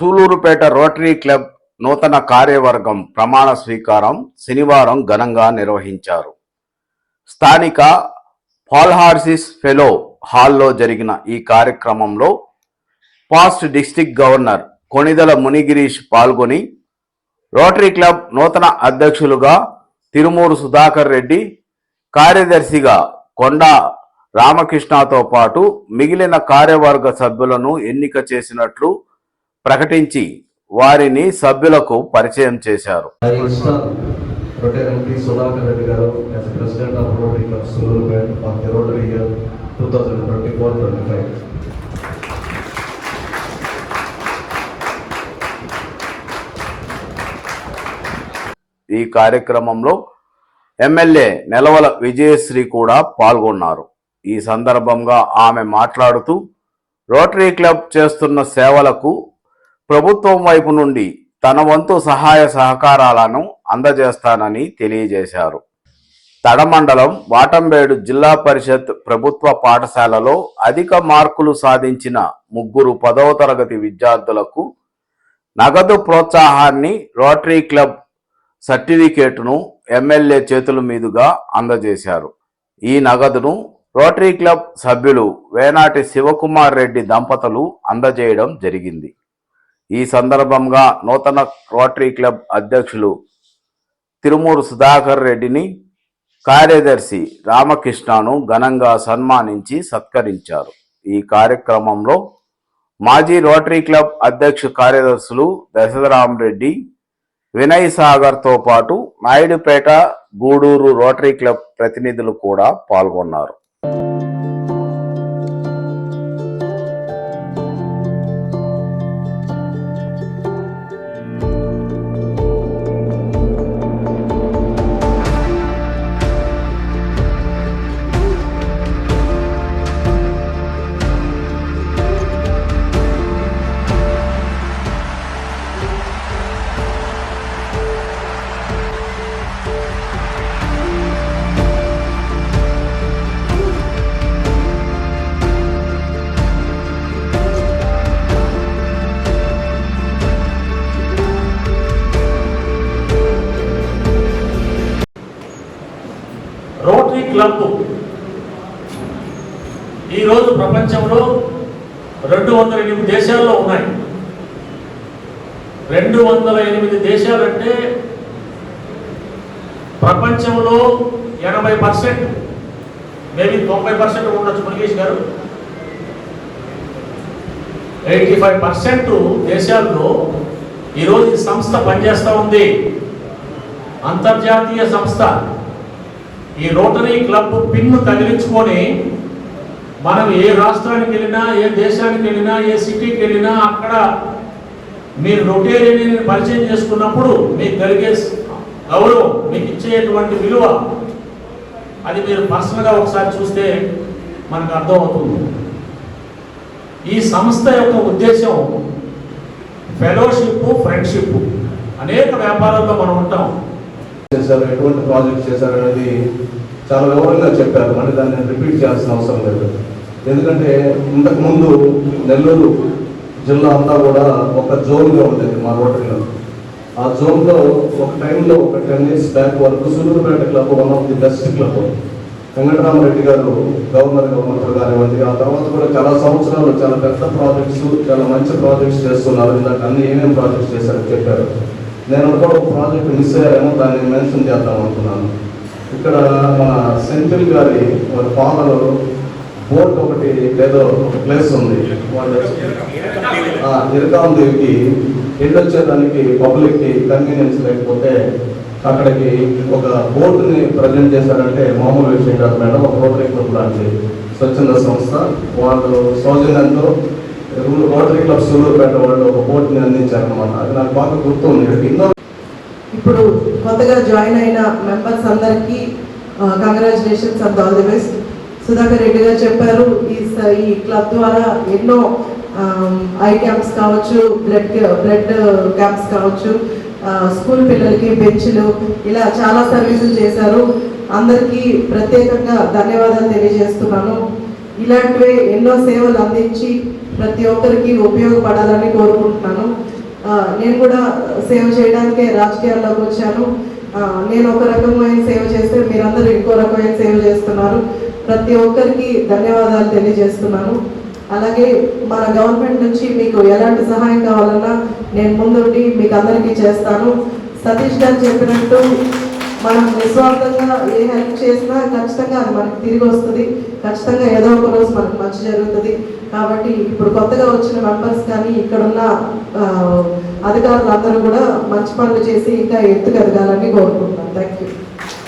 Sullurpeta rotary club నూతన కార్యవర్గం ప్రమాణ స్వీకారం శనివారం ఘనంగా నిర్వహించారు. స్థానిక పాల్హార్సిస్ ఫెలో హాల్లో జరిగిన ఈ కార్యక్రమంలో past district governor Konidela Munigirish పాల్గొని రోటరీ క్లబ్ నూతన అధ్యక్షులుగా తిరుమూరు సుధాకర్ రెడ్డి కార్యదర్శిగా కొండా రామకృష్ణతో పాటు మిగిలిన కార్యవర్గ సభ్యులను ఎన్నిక చేసినట్లు ప్రకటించి వారిని సభ్యులకు పరిచయం చేశారు. ఈ కార్యక్రమంలో ఎమ్మెల్యే నెలవల విజయశ్రీ కూడా పాల్గొన్నారు. ఈ సందర్భంగా ఆమె మాట్లాడుతూ రోటరీ క్లబ్ చేస్తున్న సేవలకు ప్రభుత్వం వైపు నుండి తన వంతు సహాయ సహకారాలను అందజేస్తానని తెలియజేశారు. తడమండలం వాటంబేడు జిల్లా పరిషత్ ప్రభుత్వ పాఠశాలలో అధిక మార్కులు సాధించిన ముగ్గురు పదవ తరగతి విద్యార్థులకు నగదు ప్రోత్సాహాన్ని రోటరీ క్లబ్ సర్టిఫికేటును ఎమ్మెల్యే చేతుల మీదుగా అందజేశారు. ఈ నగదును రోటరీ క్లబ్ సభ్యులు వేనాటి శివకుమార్ రెడ్డి దంపతులు అందజేయడం జరిగింది. ఈ సందర్భంగా నూతన రోటరీ క్లబ్ అధ్యక్షులు తిరుమూరు సుధాకర్ రెడ్డిని కార్యదర్శి రామకృష్ణను ఘనంగా సన్మానించి సత్కరించారు. ఈ కార్యక్రమంలో మాజీ రోటరీ క్లబ్ అధ్యక్ష కార్యదర్శులు దశరథరామ్ రెడ్డి వినయ్ సాగర్తో పాటు నాయుడుపేట గూడూరు రోటరీ క్లబ్ ప్రతినిధులు కూడా పాల్గొన్నారు. క్లబ్ ఈరోజు ప్రపంచంలో రెండు వందల ఎనిమిది దేశాల్లో ఉన్నాయి. రెండు వందల ఎనిమిది దేశాలంటే ప్రపంచంలో ఎనభై పర్సెంట్ మేబీ తొంభై పర్సెంట్ ఉండొచ్చు మురుగేష్ గారు. ఎయిటీ ఫైవ్ పర్సెంట్ దేశాల్లో ఈరోజు ఈ సంస్థ పనిచేస్తూ ఉంది. అంతర్జాతీయ సంస్థ. ఈ రోటరీ క్లబ్ పిన్ను తగిలించుకొని మనం ఏ రాష్ట్రానికి వెళ్ళినా ఏ దేశానికి వెళ్ళినా ఏ సిటీకి వెళ్ళినా అక్కడ మీరు రొటేరియని పరిచయం చేసుకున్నప్పుడు మీకు కలిగే గౌరవం మీకు ఇచ్చేటువంటి విలువ అది మీరు పర్సనల్గా ఒకసారి చూస్తే మనకు అర్థమవుతుంది. ఈ సంస్థ యొక్క ఉద్దేశం ఫెలోషిప్ ఫ్రెండ్షిప్. అనేక వ్యాపారాల్లో మనం ఉంటాం. చేశారు ఎటువంటి ప్రాజెక్ట్ చేశారు అనేది చాలా వివరంగా చెప్పారు. మళ్ళీ దాన్ని రిపీట్ చేయాల్సిన అవసరం లేదు. ఎందుకంటే ఇంతకుముందు నెల్లూరు జిల్లా అంతా కూడా ఒక జోన్గా ఉండేది మా రోటరీలో ఆ జోన్లో ఒక టైంలో ఒక టెన్ ఇయర్స్ బ్యాక్ వరకు Sullurpeta club one of the best club. Venkataramareddy గారు గవర్నర్గా ఉన్నప్పుడు కానివ్వండి ఆ తర్వాత కూడా చాలా సంవత్సరాలు చాలా పెద్ద ప్రాజెక్ట్స్ చాలా మంచి ప్రాజెక్ట్స్ చేస్తున్నారు. ఇందాక అన్ని ఏమేమి ప్రాజెక్ట్స్ చేశారని చెప్పారు. నేను కూడా ఒక ప్రాజెక్ట్ మిస్ అయ్యారేమో దాన్ని మెన్షన్ చేద్దాం అనుకున్నాను. ఇక్కడ మన సెంట్రల్ గారి వారి ఫాదర్ బోట్ ఒకటి ఏదో ఒక ప్లేస్ ఉంది. ఇరకాం దేవికి వెళ్ళొచ్చేదానికి పబ్లిక్కి కన్వీనియన్స్ లేకపోతే అక్కడికి ఒక బోర్డుని ప్రజెంట్ చేశారంటే మామూలు విషయం కాదు మేడం. ఒక రోటరీ క్లబ్ లాంటి స్వచ్ఛంద సంస్థ. వాళ్ళు సౌజన్యంతో రోటరీ క్లబ్ సూలూరుపేట వాళ్ళు ఒక బోర్డుని అందించారనమాట అది నాకు బాగా గుర్తుంది. ఇప్పుడు కొత్తగా జాయిన్ అయిన మెంబర్స్ అందరికీ congratulations and all the best Sudhakar Reddy గారు చెప్పారు ఈ ఈ క్లబ్ ద్వారా ఎన్నో ఐ క్యాంప్స్ కావచ్చు బ్లడ్ బ్లడ్ క్యాంప్స్ కావచ్చు స్కూల్ పిల్లలకి బెంచ్లు ఇలా చాలా సర్వీసులు చేశారు. అందరికీ ప్రత్యేకంగా ధన్యవాదాలు తెలియజేస్తున్నాను. ఇలాంటివే ఎన్నో సేవలు అందించి ప్రతి ఒక్కరికి ఉపయోగపడాలని కోరుకుంటున్నాను. నేను కూడా సేవ చేయడానికే రాజకీయాల్లోకి వచ్చాను. నేను ఒక రకమైన సేవ చేస్తే మీరందరూ ఇంకో రకమైన సేవ చేస్తున్నారు. ప్రతి ఒక్కరికి ధన్యవాదాలు తెలియజేస్తున్నాను. అలాగే మన గవర్నమెంట్ నుంచి మీకు ఎలాంటి సహాయం కావాలన్నా నేను ముందుండి మీకు అందరికీ చేస్తాను. సతీష్ గారు చెప్పినట్టు మనం నిస్వార్థంగా ఏ హెల్ప్ చేసినా ఖచ్చితంగా అది మనకి తిరిగి వస్తుంది. ఖచ్చితంగా ఏదో ఒక రోజు మనకు మంచి జరుగుతుంది. కాబట్టి ఇప్పుడు కొత్తగా వచ్చిన మెంబర్స్ కానీ ఇక్కడున్న అధికారులు అందరూ కూడా మంచి పనులు చేసి ఇంకా ఎత్తుకు ఎదగాలని కోరుకుంటున్నాను. Thank you